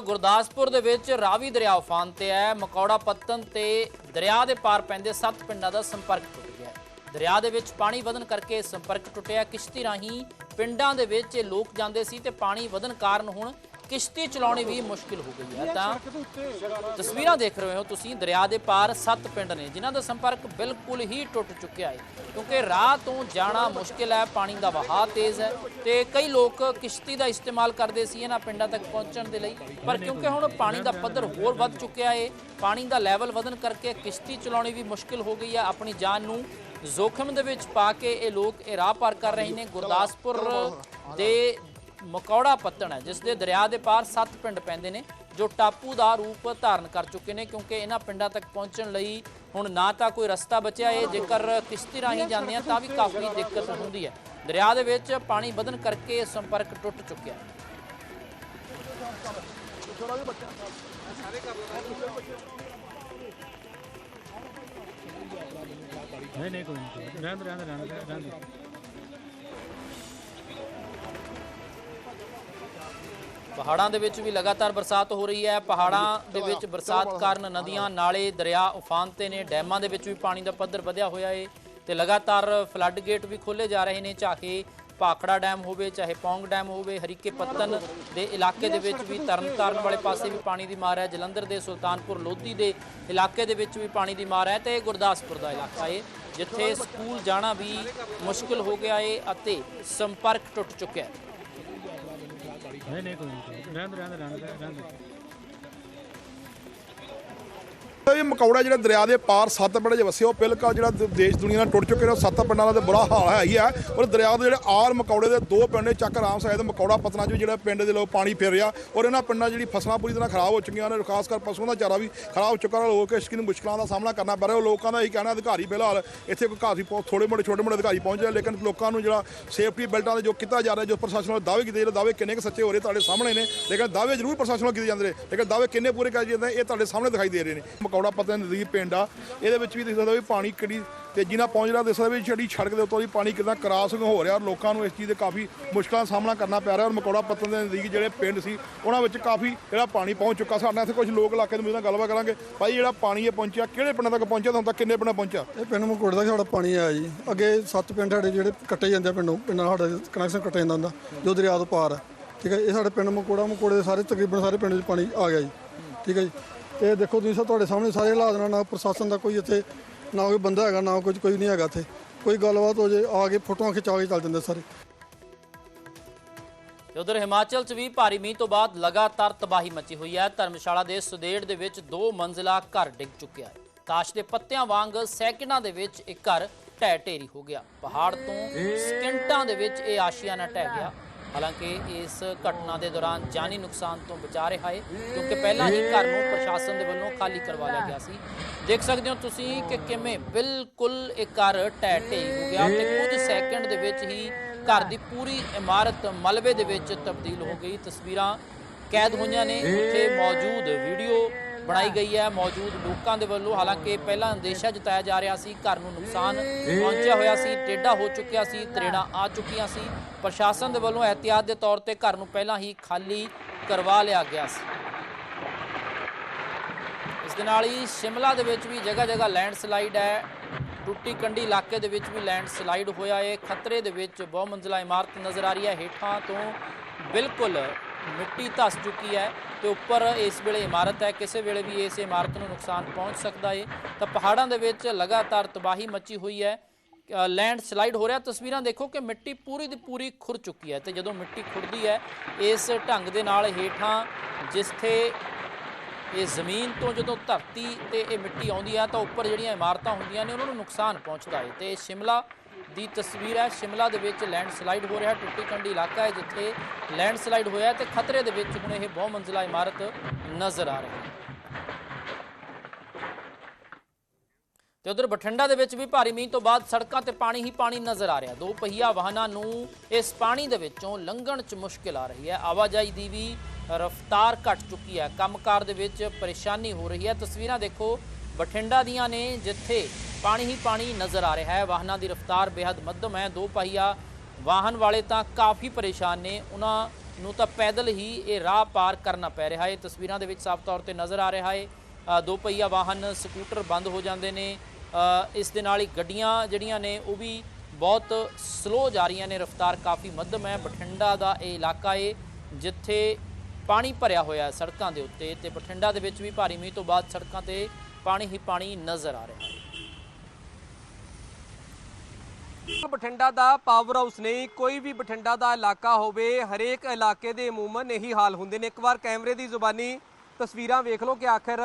ਗੁਰਦਾਸਪੁਰ ਦੇ ਵਿੱਚ ਰਾਵੀ ਦਰਿਆ ਉਫਾਨ ਤੇ ਹੈ। ਮਕੌੜਾ ਪੱਤਨ ਤੇ ਦਰਿਆ ਦੇ ਪਾਰ ਪੈਂਦੇ ਸੱਤ ਪਿੰਡਾਂ ਦਾ ਸੰਪਰਕ ਟੁੱਟ ਗਿਆ। ਦਰਿਆ ਦੇ ਵਿੱਚ ਪਾਣੀ ਵਧਣ ਕਰਕੇ ਸੰਪਰਕ ਟੁੱਟਿਆ। ਕਿਸ਼ਤੀ ਰਾਹੀਂ ਪਿੰਡਾਂ ਦੇ ਵਿੱਚ ਇਹ ਲੋਕ ਜਾਂਦੇ ਸੀ ਤੇ ਪਾਣੀ ਵਧਣ ਕਾਰਨ ਹੁਣ ਕਿਸ਼ਤੀ ਚਲਾਉਣੀ ਵੀ ਮੁਸ਼ਕਿਲ ਹੋ ਗਈ ਹੈ। ਤਾਂ ਤਸਵੀਰਾਂ ਦੇਖ ਰਹੇ ਹੋ ਤੁਸੀਂ ਦਰਿਆ ਦੇ ਪਾਰ ਸੱਤ ਪਿੰਡ ਨੇ ਜਿਨ੍ਹਾਂ ਦਾ ਸੰਪਰਕ ਬਿਲਕੁਲ ਹੀ ਟੁੱਟ ਚੁੱਕਿਆ ਹੈ। ਕਿਉਂਕਿ ਰਾਹ ਤੋਂ ਜਾਣਾ ਮੁਸ਼ਕਿਲ ਹੈ ਪਾਣੀ ਦਾ ਵਹਾਅ ਤੇਜ਼ ਹੈ ਤੇ ਕਈ ਲੋਕ ਕਿਸ਼ਤੀ ਦਾ ਇਸਤੇਮਾਲ ਕਰਦੇ ਸੀ ਇਹਨਾਂ ਪਿੰਡਾਂ ਤੱਕ ਪਹੁੰਚਣ ਦੇ ਲਈ। ਪਰ ਕਿਉਂਕਿ ਹੁਣ ਪਾਣੀ ਦਾ ਪੱਧਰ ਹੋਰ ਵੱਧ ਚੁੱਕਿਆ ਹੈ ਪਾਣੀ ਦਾ ਲੈਵਲ ਵਧਣ ਕਰਕੇ ਕਿਸ਼ਤੀ ਚਲਾਉਣੀ ਵੀ ਮੁਸ਼ਕਿਲ ਹੋ ਗਈ ਹੈ। ਆਪਣੀ ਜਾਨ ਨੂੰ ਜ਼ੋਖਮ ਦੇ ਵਿੱਚ ਪਾ ਕੇ ਇਹ ਲੋਕ ਇਹ ਰਾਹ ਪਾਰ ਕਰ ਰਹੇ ਨੇ। ਗੁਰਦਾਸਪੁਰ ਦੇ ਮਕੌੜਾ ਪੱਤਣ ਹੈ ਜਿਸ ਦੇ ਦਰਿਆ ਦੇ ਪਾਰ ਸੱਤ ਪਿੰਡ ਪੈਂਦੇ ਨੇ, ਜੋ ਟਾਪੂ ਦਾ ਰੂਪ ਧਾਰਨ ਕਰ ਚੁੱਕੇ ਨੇ, ਕਿਉਂਕਿ ਇਹਨਾਂ ਪਿੰਡਾਂ ਤੱਕ ਪਹੁੰਚਣ ਲਈ ਹੁਣ ਨਾ ਤਾਂ ਕੋਈ ਰਸਤਾ ਬਚਿਆ ਹੈ ਜੇਕਰ ਕਿਸ਼ਤੀ ਰਾਹੀਂ ਜਾਂਦੇ ਆ ਤਾਂ ਵੀ ਕਾਫੀ ਦਿੱਕਤ ਹੁੰਦੀ ਹੈ। ਦਰਿਆ ਦੇ ਵਿੱਚ ਪਾਣੀ ਵਧਣ ਕਰਕੇ ਸੰਪਰਕ ਟੁੱਟ ਚੁੱਕਿਆ ਨਹੀਂ ਨਹੀਂ, ਕੋਈ ਨਹੀਂ। ਰਹਿਣ ਰਹਿਣ ਰਹਿਣ ਰਹਿਣ ਪਹਾੜਾਂ ਦੇ ਵਿੱਚ ਵੀ ਲਗਾਤਾਰ ਬਰਸਾਤ ਹੋ ਰਹੀ ਹੈ। ਪਹਾੜਾਂ ਦੇ ਵਿੱਚ ਬਰਸਾਤ ਕਾਰਨ ਨਦੀਆਂ, ਨਾਲੇ, ਦਰਿਆ ਉਫਾਨ ਤੇ ਨੇ। ਡੈਮਾਂ ਦੇ ਵਿੱਚ ਵੀ ਪਾਣੀ ਦਾ ਪੱਧਰ ਵਧਿਆ ਹੋਇਆ ਏ ਤੇ ਲਗਾਤਾਰ ਫਲੱਡ ਗੇਟ ਵੀ ਖੋਲੇ ਜਾ ਰਹੇ ਨੇ। ਚਾਹੇ ਭਾਖੜਾ ਡੈਮ ਹੋਵੇ, ਚਾਹੇ ਪੌਂਗ ਡੈਮ ਹੋਵੇ, ਹਰੀਕੇ ਪੱਤਨ ਦੇ ਇਲਾਕੇ ਦੇ ਵਿੱਚ ਵੀ ਤਰਨਤਾਰਨ ਵਾਲੇ ਪਾਸੇ ਵੀ ਪਾਣੀ ਦੀ ਮਾਰ ਹੈ। ਜਲੰਧਰ ਦੇ ਸੁਲਤਾਨਪੁਰ ਲੋਧੀ ਦੇ ਇਲਾਕੇ ਦੇ ਵਿੱਚ ਵੀ ਪਾਣੀ ਦੀ ਮਾਰ ਹੈ ਤੇ ਇਹ ਗੁਰਦਾਸਪੁਰ ਦਾ ਇਲਾਕਾ ਏ, ਜਿੱਥੇ ਸਕੂਲ ਜਾਣਾ ਵੀ ਮੁਸ਼ਕਲ ਹੋ ਗਿਆ ਏ ਅਤੇ ਸੰਪਰਕ ਟੁੱਟ ਚੁੱਕਿਆ ਹੈ। ਨਹੀਂ ਨਹੀਂ ਕੋਈ ਨਹੀਂ ਰਹਿਣ ਦੇ ਰਹਿਣ ਦੇ ਰਹਿਣ ਦੇ ਰਹਿਣ ਦੇ। ਇਹ ਮਕੌੜਾ ਜਿਹੜਾ ਦਰਿਆ ਦੇ ਪਾਰ ਸੱਤ ਪਿੰਡ 'ਚ ਵਸੇ ਉਹ ਪਿਲਕਾ ਜਿਹੜਾ ਦ- ਦੇਸ਼ ਦੁਨੀਆ ਨਾਲ ਟੁੱਟ ਚੁੱਕੇ ਨੇ, ਉਹ ਸੱਤ ਪਿੰਡਾਂ ਦਾ ਤੇ ਬੁਰਾ ਹਾਲ ਹੈ ਹੀ ਹੈ। ਔਰ ਦਰਿਆ ਦੇ ਜਿਹੜੇ ਆਰ ਮਕੌੜੇ ਦੇ ਦੋ ਪਿੰਡ ਨੇ, ਚੱਕ ਰਾਮ ਸਾਹਿਬ ਤੇ ਮਕੌੜਾ ਪਤਨਾ 'ਚ ਵੀ ਜਿਹੜਾ ਪਿੰਡ ਦੇ ਲੋਕ ਪਾਣੀ ਫਿਰ ਰਿਹਾ। ਔਰ ਇਹਨਾਂ ਪਿੰਡਾਂ 'ਚ ਜਿਹੜੀ ਫਸਲਾਂ ਪੂਰੀ ਤਰ੍ਹਾਂ ਖਰਾਬ ਹੋ ਚੁੱਕੀਆਂ ਨੇ, ਖਾਸ ਕਰ ਪਸ਼ੂਆਂ ਦਾ ਚਾਰਾ ਵੀ ਖਰਾਬ ਹੋ ਚੁੱਕਾ, ਲੋਕ ਇਸ ਕਿਨ ਮੁਸ਼ਕਲਾਂ ਦਾ ਸਾਹਮਣਾ ਕਰਨਾ ਪੈ ਰਿਹਾ। ਉਹ ਲੋਕਾਂ ਦਾ ਇਹ ਕਹਿਣਾ, ਅਧਿਕਾਰੀ ਫਿਲਹਾਲ ਇੱਥੇ ਕੋਈ ਘਾਸੀ ਥੋੜੇ ਮੋਟੇ, ਛੋਟੇ ਮੋਟੇ ਅਧਿਕਾਰੀ ਪਹੁੰਚ ਰਹੇ ਲੇਕਿਨ ਲੋਕਾਂ ਨੂੰ ਜਿਹੜਾ ਸੇਫਟੀ ਬੈਲਟਾਂ ਦੇ ਜੋ ਕੀਤਾ ਜਾ ਰਿਹਾ, ਜੋ ਪ੍ਰਸ਼ਾਸਨ ਵੱਲੋਂ ਦਾਅਵੇ ਕੀਤੇ ਜਿਹੜੇ ਦਾਅਵੇ ਕਿੰਨੇ ਕੁ ਸੱਚੇ ਹੋ ਰਹੇ ਤੁਹਾਡੇ ਸਾਹਮਣੇ ਨੇ, ਲੇਕਿਨ ਦਾਅਵੇ ਜ਼ਰੂਰ ਪ੍ਰਸ਼ਾਸਨ ਵੱਲੋਂ ਕੀਤੇ ਜਾਂਦੇ ਨੇ, ਲੇਕਿਨ ਦਾਅਵੇ ਕਿੰਨੇ ਪੂਰੇ ਕਰ ਜਾਂਦੇ ਇਹ ਤੁਹਾਡੇ ਸਾਹਮਣੇ ਦਿਖਾਈ ਦੇ ਰਹੇ ਨੇ। ਮਕੌੜਾ ਪਤਾ ਨਜ਼ਦੀਕ ਪਿੰਡ ਆ। ਇਹਦੇ ਵਿੱਚ ਵੀ ਦਿਖ ਸਕਦਾ ਵੀ ਪਾਣੀ ਕਿੰਨੀ ਤੇਜ਼ੀ ਨਾਲ ਪਹੁੰਚ ਰਿਹਾ, ਦਿਖ ਸਕਦਾ ਵੀ ਜਿਹੜੀ ਸੜਕ ਦੇ ਉੱਤੋਂ ਦੀ ਪਾਣੀ ਕਿੰਨਾ ਕ੍ਰਾਸਿੰਗ ਹੋ ਰਿਹਾ ਔਰ ਲੋਕਾਂ ਨੂੰ ਇਸ ਚੀਜ਼ ਦੇ ਕਾਫੀ ਮੁਸ਼ਕਲਾਂ ਦਾ ਸਾਹਮਣਾ ਕਰਨਾ ਪੈ ਰਿਹਾ ਔਰ ਮਕੌੜਾ ਪੱਤਨ ਦੇ ਨਜ਼ਦੀਕ ਜਿਹੜੇ ਪਿੰਡ ਸੀ, ਉਹਨਾਂ ਵਿੱਚ ਕਾਫੀ ਜਿਹੜਾ ਪਾਣੀ ਪਹੁੰਚ ਚੁੱਕਾ। ਸਾਡੇ ਨਾਲ ਇੱਥੇ ਕੁਝ ਲੋਕ ਇਲਾਕੇ ਦੇ ਮੇਰੇ ਨਾਲ ਗੱਲਬਾਤ ਕਰਾਂਗੇ। ਭਾਈ, ਜਿਹੜਾ ਪਾਣੀ ਇਹ ਪਹੁੰਚਿਆ, ਕਿਹੜੇ ਪਿੰਡਾਂ ਤੱਕ ਪਹੁੰਚਿਆ ਤੁਹਾਨੂੰ ਤੱਕ ਕਿੰਨੇ ਪਿੰਡਾਂ ਪਹੁੰਚਿਆ? ਇਹ ਪਿੰਡ ਮਕੋੜ ਦਾ ਸਾਡਾ ਪਾਣੀ ਆਇਆ ਜੀ। ਅੱਗੇ ਸੱਤ ਪਿੰਡ ਸਾਡੇ ਜਿਹੜੇ ਕੱਟੇ ਜਾਂਦੇ ਆ ਪਿੰਡੋਂ, ਪਿੰਡਾਂ ਨਾਲ ਸਾਡਾ ਕਨੈਕਸ਼ਨ ਕੱਟੇ ਜਾਂਦਾ ਹੁੰਦਾ, ਜੋ ਦਰਿਆ ਤੋਂ ਪਾਰ ਹੈ ਠੀਕ ਹੈ ਇਹ ਸਾਡੇ ਪਿੰਡ ਮਕੌੜਾ, ਮਕੌੜੇ ਦੇ ਸਾਰੇ ਤਕਰੀਬਨ ਸਾਰੇ ਪਿੰਡ 'ਚ ਪਾਣੀ ਆ ਗਿਆ ਜੀ। ਠੀਕ ਹੈ ਜੀ ਤੇ ਦੇਖੋ ਤੁਸੀਂ ਸਭ ਤੁਹਾਡੇ ਸਾਹਮਣੇ ਸਾਰੇ ਹਾਲਾਤ ਨਾਲ ਨਾ ਪ੍ਰਸ਼ਾਸਨ ਦਾ ਕੋਈ ਇੱਥੇ, ਨਾ ਕੋਈ ਬੰਦਾ ਹੈਗਾ, ਨਾ ਕੁਝ, ਕੋਈ ਨਹੀਂ ਹੈਗਾ ਇੱਥੇ। ਕੋਈ ਗੱਲਬਾਤ ਹੋ ਜੇ, ਆ ਕੇ ਫੋਟੋਆਂ ਖਿਚਾ ਕੇ ਚੱਲ ਜਾਂਦੇ ਸਾਰੇ। ਤੇ ਉਧਰ ਹਿਮਾਚਲ 'ਚ ਵੀ ਭਾਰੀ ਮੀਂਹ ਤੋਂ ਬਾਅਦ ਲਗਾਤਾਰ ਤਬਾਹੀ ਮਚੀ ਹੋਈ ਹੈ। ਧਰਮਸ਼ਾਲਾ ਦੇ ਸੁਦੇੜ ਦੇ ਵਿੱਚ ਦੋ ਮੰਜ਼ਿਲਾ ਘਰ ਡਿੱਗ ਚੁੱਕਿਆ ਹੈ। ਤਾਸ਼ ਦੇ ਪੱਤਿਆਂ ਵਾਂਗ ਸੈਕਿੰਡਾਂ ਦੇ ਵਿੱਚ ਇੱਕ ਘਰ ਢਹਿ ਢੇਰੀ ਹੋ ਗਿਆ। ਪਹਾੜ ਤੋਂ ਸਕਿੰਟਾਂ ਦੇ ਵਿੱਚ ਇਹ ਆਸ਼ੀਆਨਾ ਢਹਿ ਗਿਆ। ਹਾਲਾਂਕਿ ਇਸ ਘਟਨਾ ਦੇ ਦੌਰਾਨ ਜਾਨੀ ਨੁਕਸਾਨ ਤੋਂ ਬਚਾ ਰਿਹਾ ਹੈ ਕਿਉਂਕਿ ਪਹਿਲਾਂ ਹੀ ਘਰ ਨੂੰ ਪ੍ਰਸ਼ਾਸਨ ਦੇ ਵੱਲੋਂ ਖਾਲੀ ਕਰਵਾ ਲਿਆ ਗਿਆ ਸੀ। ਦੇਖ ਸਕਦੇ ਹੋ ਤੁਸੀਂ ਕਿ ਕਿਵੇਂ ਬਿਲਕੁਲ ਇਹ ਘਰ ਢਹਿ ਢੇ ਹੋ ਗਿਆ ਤੇ ਕੁਝ ਸੈਕਿੰਡ ਦੇ ਵਿੱਚ ਹੀ ਘਰ ਦੀ ਪੂਰੀ ਇਮਾਰਤ ਮਲਬੇ ਦੇ ਵਿੱਚ ਤਬਦੀਲ ਹੋ ਗਈ। ਤਸਵੀਰਾਂ ਕੈਦ ਹੋਈਆਂ ਨੇ। ਉੱਥੇ ਮੌਜੂਦ ਵੀਡੀਓ ਬਣਾਈ ਗਈ ਹੈ। ਮੌਜੂਦ ਲੋਕਾਂ ਦੇ ਵੱਲੋਂ ਹਾਲਾਂਕਿ ਪਹਿਲਾਂ ਅੰਦੇਸ਼ਾ ਜਤਾਇਆ ਜਾ ਰਿਹਾ ਸੀ। ਘਰ ਨੂੰ ਨੁਕਸਾਨ ਪਹੁੰਚਿਆ ਹੋਇਆ ਸੀ। ਟੇਢਾ ਹੋ ਚੁੱਕਿਆ ਸੀ। ਤਰੇੜਾਂ ਆ ਚੁੱਕੀਆਂ ਸੀ। ਪ੍ਰਸ਼ਾਸਨ ਦੇ ਵੱਲੋਂ ਇਹਤਿਆਤ ਦੇ ਤੌਰ ਤੇ ਘਰ ਨੂੰ ਪਹਿਲਾਂ ਹੀ ਖਾਲੀ ਕਰਵਾ ਲਿਆ ਗਿਆ ਸੀ। ਇਸ ਦੇ ਨਾਲ ਹੀ ਸ਼ਿਮਲਾ ਦੇ ਵਿੱਚ ਵੀ ਜਗ੍ਹਾ ਜਗ੍ਹਾ ਲੈਂਡਸਲਾਈਡ ਹੈ। ਟੁੱਟੀ ਕੰਡੀ ਇਲਾਕੇ ਦੇ ਵਿੱਚ ਵੀ ਲੈਂਡਸਲਾਈਡ ਹੋਇਆ ਹੈ। ਖਤਰੇ ਦੇ ਵਿੱਚ ਬਹੁ ਮੰਜ਼ਲਾ ਇਮਾਰਤ ਨਜ਼ਰ ਆ ਰਹੀ ਹੈ। ਹੇਠਾਂ ਤੋਂ ਬਿਲਕੁਲ ਮਿੱਟੀ ਧਸ ਚੁੱਕੀ ਹੈ ਤੇ ਉੱਪਰ ਇਸ ਵੇਲੇ ਇਮਾਰਤ ਹੈ। ਕਿਸੇ ਵੇਲੇ ਵੀ ਇਸ ਇਮਾਰਤ ਨੂੰ ਨੁਕਸਾਨ ਪਹੁੰਚ ਸਕਦਾ ਹੈ ਤਾਂ ਪਹਾੜਾਂ ਦੇ ਵਿੱਚ ਲਗਾਤਾਰ ਤਬਾਹੀ ਮੱਚੀ ਹੋਈ ਹੈ। ਅ, ਲੈਂਡ ਸਲਾਈਡ ਹੋ ਰਿਹਾ। ਤਸਵੀਰਾਂ ਦੇਖੋ ਕਿ ਮਿੱਟੀ ਪੂਰੀ ਦੀ ਪੂਰੀ ਖੁਰ ਚੁੱਕੀ ਹੈ ਤੇ ਜਦੋਂ ਮਿੱਟੀ ਖੁਰਦੀ ਹੈ ਇਸ ਢੰਗ ਦੇ ਨਾਲ ਹੇਠਾਂ ਜਿੱਥੇ ਇਹ ਜ਼ਮੀਨ ਤੋਂ ਜਦੋਂ ਧਰਤੀ ਤੇ ਇਹ ਮਿੱਟੀ ਆਉਂਦੀ ਹੈ ਤਾਂ ਉੱਪਰ ਜਿਹੜੀਆਂ ਇਮਾਰਤਾਂ ਹੁੰਦੀਆਂ ਨੇ ਉਹਨਾਂ ਨੂੰ ਨੁਕਸਾਨ ਪਹੁੰਚਦਾ ਹੈ ਤੇ ਸ਼ਿਮਲਾ ਦੀ ਤਸਵੀਰ ਹੈ। ਸ਼ਿਮਲਾ ਦੇ ਵਿੱਚ ਲੈਂਡ ਸਲਾਈਡ ਹੋ ਰਿਹਾ ਟੁੱਟੀ ਕੰਡੀ ਇਲਾਕਾ ਹੈ ਜਿੱਥੇ ਲੈਂਡ ਸਲਾਈਡ ਹੋਇਆ ਹੈ ਤੇ ਖਤਰੇ ਦੇ ਵਿੱਚ ਹੁਣ ਇਹ ਬਹੁ ਮੰਜ਼ਲਾ ਇਮਾਰਤ ਨਜ਼ਰ ਆ ਰਹੀ ਹੈ। ਤੇ ਉਧਰ ਬਠਿੰਡਾ ਦੇ ਵਿੱਚ ਵੀ ਭਾਰੀ ਮੀਂਹ ਤੋਂ ਬਾਅਦ ਸੜਕਾਂ ਤੇ ਪਾਣੀ ਹੀ ਪਾਣੀ ਨਜ਼ਰ ਆ ਰਿਹਾ ਦੋ ਪਹੀਆ ਵਾਹਨਾਂ ਨੂੰ ਇਸ ਪਾਣੀ ਦੇ ਵਿੱਚੋਂ ਲੰਘਣ 'ਚ ਮੁਸ਼ਕਿਲ ਆ ਰਹੀ ਹੈ। ਆਵਾਜਾਈ ਦੀ ਵੀ ਰਫ਼ਤਾਰ ਘਟ ਚੁੱਕੀ ਹੈ। ਕੰਮਕਾਰ ਦੇ ਵਿੱਚ ਪਰੇਸ਼ਾਨੀ ਹੋ ਰਹੀ ਹੈ। ਤਸਵੀਰਾਂ ਦੇਖੋ, ਬਠਿੰਡਾ ਦੀਆਂ ਨੇ, ਜਿੱਥੇ ਪਾਣੀ ਹੀ ਪਾਣੀ ਨਜ਼ਰ ਆ ਰਿਹਾ ਹੈ। ਵਾਹਨਾਂ ਦੀ ਰਫ਼ਤਾਰ ਬੇहद ਮੱਧਮ ਹੈ। ਦੋ ਪਹੀਆ ਵਾਹਨ ਵਾਲੇ ਤਾਂ ਕਾਫੀ ਪਰੇਸ਼ਾਨ ਨੇ। ਉਹਨਾਂ ਨੂੰ ਤਾਂ ਪੈਦਲ ਹੀ ਇਹ ਰਾਹ ਪਾਰ ਕਰਨਾ ਪੈ ਰਿਹਾ ਹੈ। ਤਸਵੀਰਾਂ ਦੇ ਵਿੱਚ ਸਾਫ਼ ਤੌਰ ਤੇ ਨਜ਼ਰ ਆ ਰਿਹਾ ਹੈ। ਦੋ ਪਹੀਆ ਵਾਹਨ ਸਕੂਟਰ ਬੰਦ ਹੋ ਜਾਂਦੇ ਨੇ। ਇਸ ਦੇ ਨਾਲ ਹੀ ਗੱਡੀਆਂ ਜਿਹੜੀਆਂ ਨੇ, ਉਹ ਵੀ ਬਹੁਤ ਸਲੋ ਜਾ ਰਹੀਆਂ ਨੇ। ਰਫ਼ਤਾਰ ਕਾਫੀ ਮੱਧਮ ਹੈ। ਬਠਿੰਡਾ ਦਾ ਇਹ ਇਲਾਕਾ ਏ, ਜਿੱਥੇ ਪਾਣੀ ਭਰਿਆ ਹੋਇਆ ਸੜਕਾਂ ਦੇ ਉੱਤੇ ਤੇ ਬਠਿੰਡਾ ਦੇ ਵਿੱਚ ਵੀ ਭਾਰੀ ਮੀਂਹ ਤੋਂ ਬਾਅਦ ਸੜਕਾਂ ਤੇ ਪਾਣੀ ਹੀ ਪਾਣੀ ਨਜ਼ਰ ਆ ਰਿਹਾ ਹੈ। ਬਠਿੰਡਾ ਦਾ ਪਾਵਰ ਹਾਊਸ ਨਹੀਂ, ਕੋਈ ਵੀ ਬਠਿੰਡਾ ਦਾ ਇਲਾਕਾ ਹੋਵੇ, ਹਰੇਕ ਇਲਾਕੇ ਦੇ ਅਮੂਮਨ ਇਹੀ ਹਾਲ ਹੁੰਦੇ ਨੇ। ਇੱਕ ਵਾਰ ਕੈਮਰੇ ਦੀ ਜ਼ੁਬਾਨੀ ਤਸਵੀਰਾਂ ਵੇਖ ਲਓ ਕਿ ਆਖਿਰ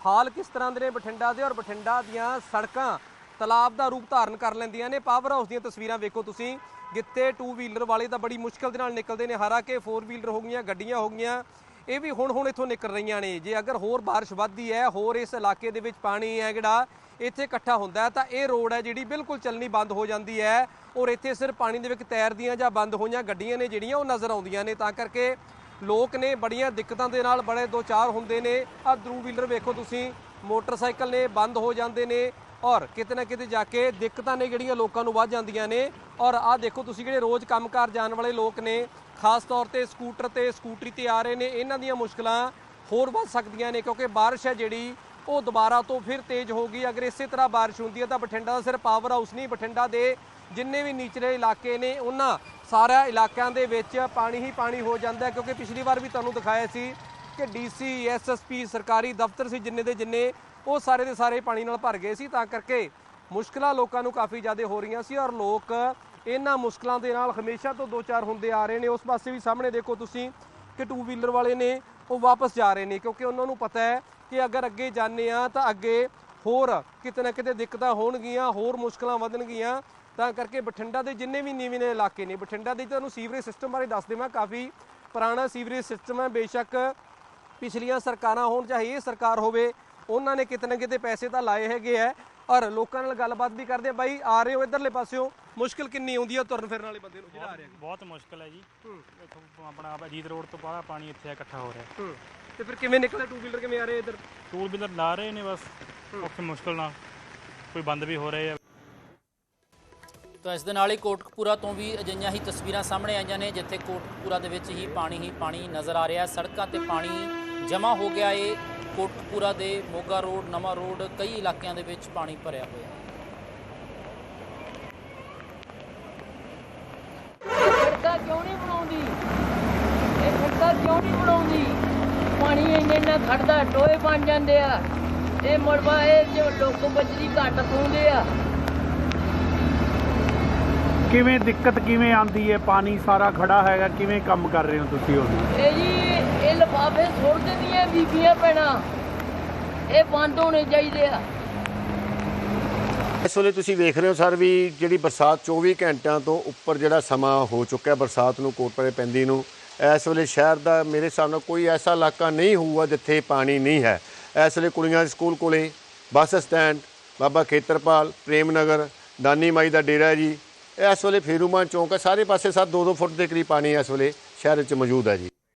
ਹਾਲ ਕਿਸ ਤਰ੍ਹਾਂ ਦੇ ਨੇ ਬਠਿੰਡਾ ਦੇ, ਔਰ ਬਠਿੰਡਾ ਦੀਆਂ ਸੜਕਾਂ ਤਲਾਬ ਦਾ ਰੂਪ ਧਾਰਨ ਕਰ ਲੈਂਦੀਆਂ ਨੇ। ਪਾਵਰ ਹਾਊਸ ਦੀਆਂ ਤਸਵੀਰਾਂ ਵੇਖੋ ਤੁਸੀਂ। ਗਿੱਤੇ ਟੂ ਵੀਲਰ ਵਾਲੇ ਤਾਂ ਬੜੀ ਮੁਸ਼ਕਲ ਦੇ ਨਾਲ ਨਿਕਲਦੇ ਨੇ। ਹਾਲਾਂਕਿ ਫੋਰ ਵੀਲਰ ਹੋ ਗਈਆਂ, ਗੱਡੀਆਂ ਹੋ ਗਈਆਂ, ਇਹ ਵੀ ਹੁਣ ਹੁਣ ਇੱਥੋਂ ਨਿਕਲ ਰਹੀਆਂ ਨੇ। ਜੇ ਅਗਰ ਹੋਰ ਬਾਰਿਸ਼ ਵੱਧਦੀ ਹੈ, ਹੋਰ ਇਸ ਇਲਾਕੇ ਦੇ ਵਿੱਚ ਪਾਣੀ ਹੈ ਜਿਹੜਾ, ਇੱਥੇ ਇਕੱਠਾ ਹੁੰਦਾ ਹੈ, ਤਾਂ ਇਹ ਰੋਡ ਹੈ ਜਿਹੜੀ ਬਿਲਕੁਲ ਚੱਲਣੀ ਬੰਦ ਹੋ ਜਾਂਦੀ ਹੈ ਔਰ ਇੱਥੇ ਸਿਰਫ ਪਾਣੀ ਦੇ ਵਿੱਚ ਤੈਰਦੀਆਂ ਜਾਂ ਬੰਦ ਹੋਈਆਂ ਗੱਡੀਆਂ ਨੇ ਜਿਹੜੀਆਂ, ਉਹ ਨਜ਼ਰ ਆਉਂਦੀਆਂ ਨੇ। ਤਾਂ ਕਰਕੇ ਲੋਕ ਨੇ ਬੜੀਆਂ ਦਿੱਕਤਾਂ ਦੇ ਨਾਲ ਬੜੇ ਦੋ ਚਾਰ ਹੁੰਦੇ ਨੇ। ਆ ਥਰੂ ਵੀਲਰ ਵੇਖੋ ਤੁਸੀਂ, ਮੋਟਰਸਾਈਕਲ ਨੇ, ਬੰਦ ਹੋ ਜਾਂਦੇ ਨੇ। ਔਰ ਕਿਤੇ ਨਾ ਕਿਤੇ ਜਾ ਕੇ ਦਿੱਕਤਾਂ ਨੇ ਜਿਹੜੀਆਂ ਲੋਕਾਂ ਨੂੰ ਵੱਧ ਜਾਂਦੀਆਂ ਨੇ। ਔਰ ਆਹ ਦੇਖੋ ਤੁਸੀਂ ਜਿਹੜੇ ਰੋਜ਼ ਕੰਮਕਾਰ ਜਾਣ ਵਾਲੇ ਲੋਕ ਨੇ, ਖਾਸ ਤੌਰ ਤੇ ਸਕੂਟਰ ਤੇ, ਸਕੂਟਰੀ ਤੇ ਆ ਰਹੇ ਨੇ, ਇਹਨਾਂ ਦੀਆਂ ਮੁਸ਼ਕਲਾਂ ਹੋਰ ਵੱਧ ਸਕਦੀਆਂ ਨੇ ਕਿਉਂਕਿ ਬਾਰਿਸ਼ ਹੈ ਜਿਹੜੀ, ਉਹ ਦੁਬਾਰਾ ਤੋਂ ਫਿਰ ਤੇਜ਼ ਹੋ ਗਈ ਅਗਰ ਇਸੇ ਤਰ੍ਹਾਂ ਬਾਰਿਸ਼ ਹੁੰਦੀ ਹੈ ਤਾਂ ਬਠਿੰਡਾ ਦਾ ਸਿਰਫ ਪਾਵਰ ਹਾਊਸ ਨਹੀਂ, ਬਠਿੰਡਾ ਦੇ ਜਿੰਨੇ ਵੀ ਨੀਚਲੇ ਇਲਾਕੇ ਨੇ, ਉਹਨਾਂ ਸਾਰਾ ਇਲਾਕਿਆਂ ਦੇ ਵਿੱਚ ਪਾਣੀ ਹੀ ਪਾਣੀ ਹੋ ਜਾਂਦਾ ਕਿਉਂਕਿ ਪਿਛਲੀ ਵਾਰ ਵੀ ਤੁਹਾਨੂੰ ਦਿਖਾਇਆ ਸੀ ਕਿ ਡੀਸੀ ਐਸਐਸਪੀ ਸਰਕਾਰੀ ਦਫ਼ਤਰ ਸੀ ਜਿੰਨੇ ਦੇ ਜਿੰਨੇ ਉਹ ਸਾਰੇ ਦੇ ਸਾਰੇ ਪਾਣੀ ਨਾਲ ਭਰ ਗਏ ਸੀ, ਤਾਂ ਕਰਕੇ ਮੁਸ਼ਕਲਾਂ ਲੋਕਾਂ ਨੂੰ ਕਾਫੀ ਜ਼ਿਆਦਾ ਹੋ ਰਹੀਆਂ ਸੀ ਔਰ ਲੋਕ ਇਹਨਾਂ ਮੁਸ਼ਕਲਾਂ ਦੇ ਨਾਲ ਹਮੇਸ਼ਾ ਤੋਂ ਦੋ ਚਾਰ ਹੁੰਦੇ ਆ ਰਹੇ ਨੇ। ਉਸ ਪਾਸੇ ਵੀ ਸਾਹਮਣੇ ਦੇਖੋ ਤੁਸੀਂ ਕਿ ਟੂ ਵੀਲਰ ਵਾਲੇ ਨੇ ਉਹ ਵਾਪਸ ਜਾ ਰਹੇ ਨੇ, ਕਿਉਂਕਿ ਉਹਨਾਂ ਨੂੰ ਪਤਾ ਹੈ ਕਿ ਅਗਰ ਅੱਗੇ ਜਾਂਦੇ ਆ ਤਾਂ ਅੱਗੇ ਹੋਰ ਕਿਤੇ ਨਾ ਕਿਤੇ ਦਿੱਕਤਾਂ ਹੋਣਗੀਆਂ, ਹੋਰ ਮੁਸ਼ਕਲਾਂ ਵਧਣਗੀਆਂ। ਤਾਂ ਕਰਕੇ ਬਠਿੰਡਾ ਦੇ ਜਿੰਨੇ ਵੀ ਨੀਵੇਂ ਨੇ ਇਲਾਕੇ ਨੇ, ਬਠਿੰਡਾ ਦੇ ਤੁਹਾਨੂੰ ਸੀਵਰੇਜ ਸਿਸਟਮ ਬਾਰੇ ਦੱਸ ਦੇਵਾਂ, ਕਾਫੀ ਪੁਰਾਣਾ ਸੀਵਰੇਜ ਸਿਸਟਮ ਹੈ। ਬੇਸ਼ੱਕ ਪਿਛਲੀਆਂ ਸਰਕਾਰਾਂ ਹੋਣ, ਚਾਹੇ ਇਹ ਸਰਕਾਰ ਹੋਵੇ ਉਹਨਾਂ ਨੇ ਕਿਤੇ ਨਾ ਕਿਤੇ ਪੈਸੇ ਤਾਂ ਲਾਏ ਹੈਗੇ ਆ ਔਰ ਲੋਕਾਂ ਨਾਲ ਗੱਲਬਾਤ ਵੀ ਕਰਦੇ ਆ। ਬਾਈ ਆ ਰਹੇ ਹੋ ਇਧਰਲੇ ਪਾਸਿਓਂ। ਮੁਸ਼ਕਲ ਕਿੰਨੀ ਆਉਂਦੀ ਆ ਤੁਰਨ ਫਿਰਨ ਵਾਲੇ ਬੰਦੇ ਨੂੰ? ਜਿਹੜਾ ਆ ਰਿਹਾ ਬਹੁਤ ਮੁਸ਼ਕਲ ਹੈ ਜੀ। ਇੱਥੋਂ ਆਪਣਾ ਅਜੀਤ ਰੋਡ ਤੋਂ ਬਾਹਰ ਪਾਣੀ ਇੱਥੇ ਇਕੱਠਾ ਹੋ ਰਿਹਾ ਹੂੰ। ਤੇ ਫਿਰ ਕਿਵੇਂ ਨਿਕਲੇ ਟੂ ਵੀਲਰ ਕਿਵੇਂ ਆ ਰਹੇ ਇਧਰ? ਟੂਲ ਵੀਲਰ ਲਾ ਰਹੇ ਨੇ ਬਸ। ਔਖੇ ਮੁਸ਼ਕਲ ਨਾਲ ਕੋਈ ਬੰਦ ਵੀ ਹੋ ਰਹੇ ਆ। ਤਾਂ ਇਸ ਦੇ ਨਾਲ ਹੀ ਕੋਟਕਪੂਰਾ ਤੋਂ ਵੀ ਅਜਿਹੀਆਂ ਹੀ ਤਸਵੀਰਾਂ ਸਾਹਮਣੇ ਆਈਆਂ ਨੇ ਜਿੱਥੇ ਕੋਟਕਪੂਰਾ ਦੇ ਵਿੱਚ ਹੀ ਪਾਣੀ ਹੀ ਪਾਣੀ ਨਜ਼ਰ ਆ ਰਿਹਾ ਹੈ। ਸੜਕਾਂ ਤੇ ਪਾਣੀ ਜਮ੍ਹਾਂ ਹੋ ਗਿਆ ਏ। ਕੋਟਕਪੂਰਾ ਦੇ ਮੋਗਾ ਰੋਡ, ਨਵਾਂ ਰੋਡ, ਕਈ ਇਲਾਕਿਆਂ ਦੇ ਵਿੱਚ ਪਾਣੀ ਭਰਿਆ ਹੋਇਆ ਹੈ। ਖੜਕਾ ਕਿਉਂ ਨਹੀਂ ਬਣਾਉਂਦੀ? ਇਹ ਖੜਕਾ ਕਿਉਂ ਨਹੀਂ ਬਣਾਉਂਦੀ? ਪਾਣੀ ਇੰਨੇ ਇੰਨਾ ਖੜਦਾ, ਟੋਏ ਬਣ ਜਾਂਦੇ ਆ। ਇਹ ਮੜਵਾ ਇਹ ਜੋ ਲੋਕ ਬਜਰੀ ਘੱਟ ਪਾਉਂਦੇ ਆ। ਕਿਵੇਂ ਦਿੱਕਤ ਕਿਵੇਂ ਆਂਦੀ ਹੈ? ਪਾਣੀ ਸਾਰਾ ਖੜਾ ਹੈਗਾ ਕਿਵੇਂ ਕੰਮ ਕਰ ਰਹੇ ਹੋ ਤੁਸੀਂ ਉਹ ਇਹ ਜੀ ਇਹ ਲਿਫਾਫੇ ਸੁੱਟ ਦਿੰਦੀਆਂ ਬੀਬੀਆਂ ਪੈਣਾ ਇਹ ਬੰਦ ਹੋਣੇ ਚਾਹੀਦੇ ਆ। ਇਸ ਵੇਲੇ ਤੁਸੀਂ ਵੇਖ ਰਹੇ ਹੋ ਸਰ ਵੀ ਜਿਹੜੀ ਬਰਸਾਤ 24 ਘੰਟਿਆਂ ਤੋਂ ਉੱਪਰ ਜਿਹੜਾ ਸਮਾਂ ਹੋ ਚੁੱਕਾ ਹੈ ਬਰਸਾਤ ਨੂੰ ਕੋਟਪਰੇ ਪੈਂਦੀ ਨੂੰ ਇਸ ਵੇਲੇ ਸ਼ਹਿਰ ਦਾ ਮੇਰੇ ਹਿਸਾਬ ਨਾਲ ਕੋਈ ਐਸਾ ਇਲਾਕਾ ਨਹੀਂ ਹੋਊਗਾ ਜਿੱਥੇ ਪਾਣੀ ਨਹੀਂ ਹੈ। ਇਸ ਵੇਲੇ ਕੁੜੀਆਂ ਦੇ ਸਕੂਲ ਕੋਲੇ ਬੱਸ ਸਟੈਂਡ ਬਾਬਾ ਖੇਤਰਪਾਲ ਪ੍ਰੇਮ ਨਗਰ ਦਾਨੀ ਮਾਈ ਦਾ ਡੇਰਾ ਜੀ। ਇਸ ਵੇਲੇ ਫੇਰੂਮਾਨ ਚੌਂਕ ਹੈ। ਸਾਰੇ ਪਾਸੇ ਸਰ 2-2 ਫੁੱਟ ਦੇ ਕਰੀਬ ਪਾਣੀ ਇਸ ਵੇਲੇ ਸ਼ਹਿਰ ਵਿੱਚ ਮੌਜੂਦ ਹੈ ਜੀ।